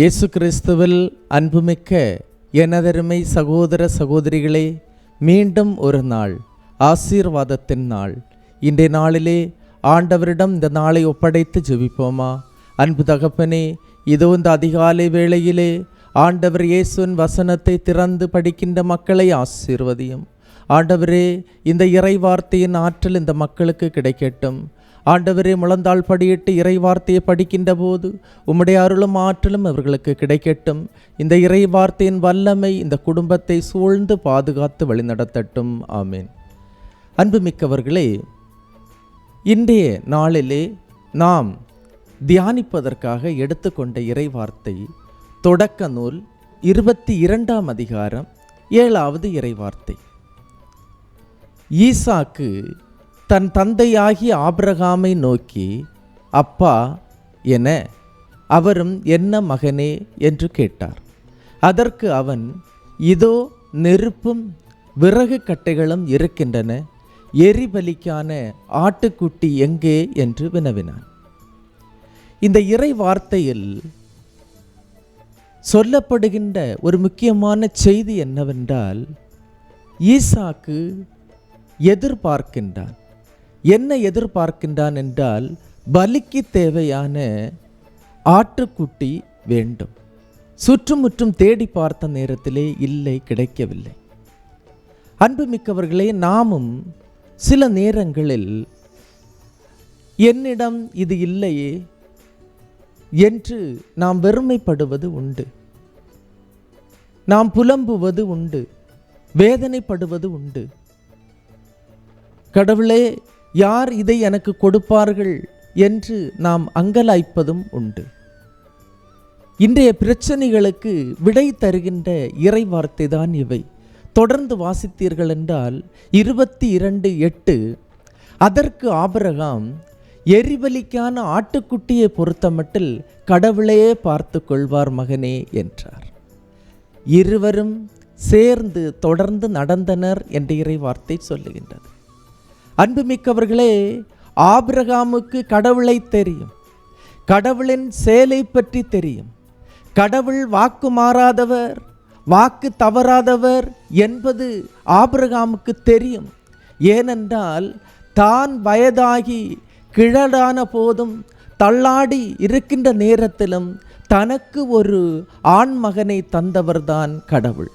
இயேசு கிறிஸ்துவில் அன்புமிக்க எனதருமை சகோதர சகோதரிகளே மீண்டும் ஒரு நாள் ஆசீர்வாதத்தின் நாள். இன்றைய நாளிலே ஆண்டவரிடம் இந்த நாளை ஒப்படைத்து ஜெபிப்போமா? அன்பு தகப்பனே இதோ இந்த அதிகாலை வேளையிலே ஆண்டவர் இயேசுவின் வசனத்தை திறந்து படிக்கின்ற மக்களை ஆசீர்வதியும். ஆண்டவரே இந்த இறை வார்த்தையின் ஆற்றல் இந்த மக்களுக்கு கிடைக்கட்டும். ஆண்டவரே முழந்தாள் படியிட்டு இறை வார்த்தையை படிக்கின்ற போது உம்முடைய அருளும் ஆற்றலும் அவர்களுக்கு கிடைக்கட்டும். இந்த இறை வார்த்தையின் வல்லமை இந்த குடும்பத்தை சூழ்ந்து பாதுகாத்து வழிநடத்தட்டும். ஆமேன். அன்புமிக்கவர்களே இன்றைய நாளிலே நாம் தியானிப்பதற்காக எடுத்துக்கொண்ட இறை வார்த்தை தொடக்க நூல் இருபத்தி இரண்டாம் அதிகாரம் ஏழாவது இறை வார்த்தை ஈசாக்கு தன் தந்தையாகிய ஆபிரகாமை நோக்கி அப்பா என அவரும் என்ன மகனே? என்று கேட்டார். அதற்கு அவன் இதோ நெருப்பும் விறகு கட்டைகளும் இருக்கின்றன எரிபலிக்கான ஆட்டுக்குட்டி எங்கே? என்று வினவினான். இந்த இறை வார்த்தையில் சொல்லப்படுகின்ற ஒரு முக்கியமான செய்தி என்னவென்றால் ஈசாக்கு எதிர்பார்க்கின்றான். என்ன எதிர்பார்க்கின்றான் என்றால் பலிக்கு தேவையான ஆட்டுக்குட்டி வேண்டும். சுற்றுமுற்றும் தேடி பார்த்த நேரத்திலே இல்லை கிடைக்கவில்லை. அன்புமிக்கவர்களே நாமும் சில நேரங்களில் என்னிடம் இது இல்லையே என்று நாம் வெறுமைப்படுவது உண்டு. நாம் புலம்புவது உண்டு வேதனைப்படுவது உண்டு. கடவுளே யார் இதை எனக்கு கொடுப்பார்கள் என்று நாம் அங்கலாய்ப்பதும் உண்டு. இன்றைய பிரச்சனைகளுக்கு விடை தருகின்ற இறை வார்த்தை தான் இவை. தொடர்ந்து வாசித்தீர்கள் என்றால் இருபத்தி இரண்டு எட்டு அதற்கு ஆபரகாம் எரிபலிக்கான ஆட்டுக்குட்டியை பொறுத்தமட்டில் கடவுளே பார்த்து கொள்வார் மகனே என்றார். இருவரும் சேர்ந்து தொடர்ந்து நடந்தனர் என்ற இறை வார்த்தை சொல்லுகின்றது. அன்புமிக்கவர்களே ஆபிரகாமுக்கு கடவுளை தெரியும். கடவுளின் செயலை பற்றி தெரியும். கடவுள் வாக்கு மாறாதவர் வாக்கு தவறாதவர் என்பது ஆபிரகாமுக்கு தெரியும். ஏனென்றால் தான் வயதாகி கிழடான போதும் தள்ளாடி இருக்கின்ற நேரத்திலும் தனக்கு ஒரு ஆண் மகனை தந்தவர்தான் கடவுள்.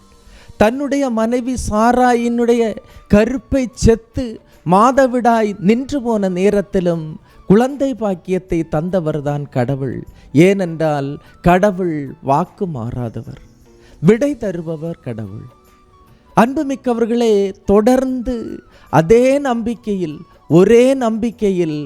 தன்னுடைய மனைவி சாராயினுடைய கருப்பை செத்து மாதவிடாய் நின்று போன நேரத்திலும் குழந்தை பாக்கியத்தை தந்தவர்தான் கடவுள். ஏனென்றால் கடவுள் வாக்கு மாறாதவர். விடை தருபவர் கடவுள். அன்புமிக்கவர்களே தொடர்ந்து அதே நம்பிக்கையில் ஒரே நம்பிக்கையில்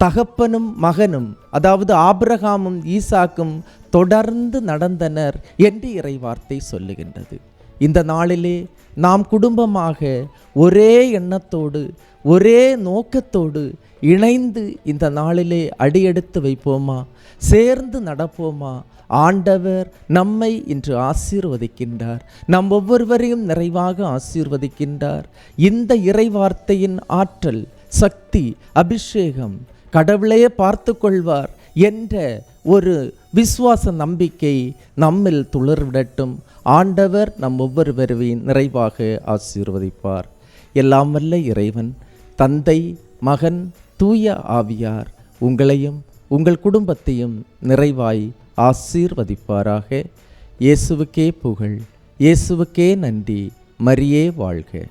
தகப்பனும் மகனும் அதாவது ஆபிரகாமும் ஈசாக்கும் தொடர்ந்து நடந்தனர் என்று இறைவார்த்தை சொல்லுகின்றது. இந்த நாளிலே நாம் குடும்பமாக ஒரே எண்ணத்தோடு ஒரே நோக்கத்தோடு இணைந்து இந்த நாளிலே அடியெடுத்து வைப்போமா? சேர்ந்து நடப்போமா? ஆண்டவர் நம்மை இன்று ஆசீர்வதிக்கின்றார். நம் ஒவ்வொருவரையும் நிறைவாக ஆசீர்வதிக்கின்றார். இந்த இறைவார்த்தையின் ஆற்றல் சக்தி அபிஷேகம் கடவுளையே பார்த்து கொள்வார் என்ற ஒரு விசுவாச நம்பிக்கை நம்மில் துளிர்விடட்டும். ஆண்டவர் நம் ஒவ்வொருவரையும் நிறைவாக ஆசீர்வதிப்பார். எல்லாம் வல்ல இறைவன் தந்தை மகன் தூய ஆவியார் உங்களையும் உங்கள் குடும்பத்தையும் நிறைவாய் ஆசீர்வதிப்பாராக. இயேசுவுக்கே புகழ் இயேசுவுக்கே நன்றி மரியே வாழ்க.